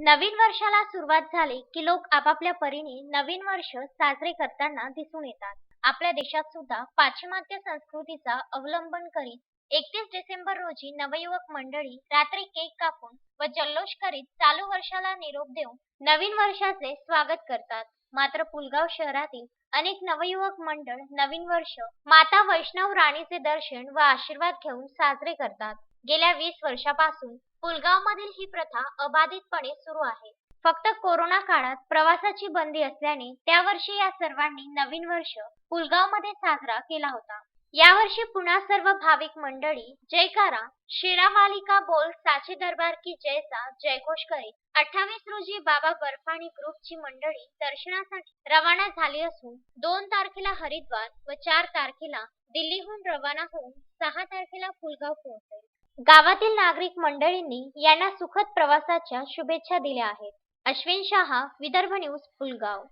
नवीन वर्षाला सुरुवात झाली की लोक आपापल्या परीने नवीन वर्ष साजरे करताना दिसून येतात. आपल्या देशात सुद्धा पाश्चिमात्य संस्कृतीचा अवलंबन करीत एकतीस डिसेंबर रोजी नवयुवक मंडळी रात्री केक कापून व जल्लोष करीत चालू वर्षाला निरोप देऊन नवीन वर्षाचे स्वागत करतात. मात्र पुलगाव शहरातील अनेक नवयुवक मंडळ नवीन वर्ष माता वैष्णव राणीचे दर्शन व आशीर्वाद घेऊन साजरे करतात. गेल्या वीस वर्षापासून पुलगाव मधील ही प्रथा अबाधितपणे सुरू आहे. फक्त कोरोना काळात प्रवासाची बंदी असल्याने त्यावर्षी या सर्वांनी नवीन वर्ष पुलगावमध्ये साजरा केला होता. यावर्षी पुन्हा सर्व भाविक मंडळी जयकारा शेरावालिका बोल साचे दरबार की जयचा जयघोष करीत अठ्ठावीस रोजी बाबा बर्फाणी ग्रुपची मंडळी दर्शनासाठी रवाना झाली असून दोन तारखेला हरिद्वार व चार तारखेला दिल्लीहून रवाना होऊन सहा तारखेला पुलगाव पोहोचेल. गावातील नागरिक मंडळींनी यांना सुखद प्रवासाच्या शुभेच्छा दिल्या आहेत. अश्विन शहा विदर्भ न्यूज पुलगाव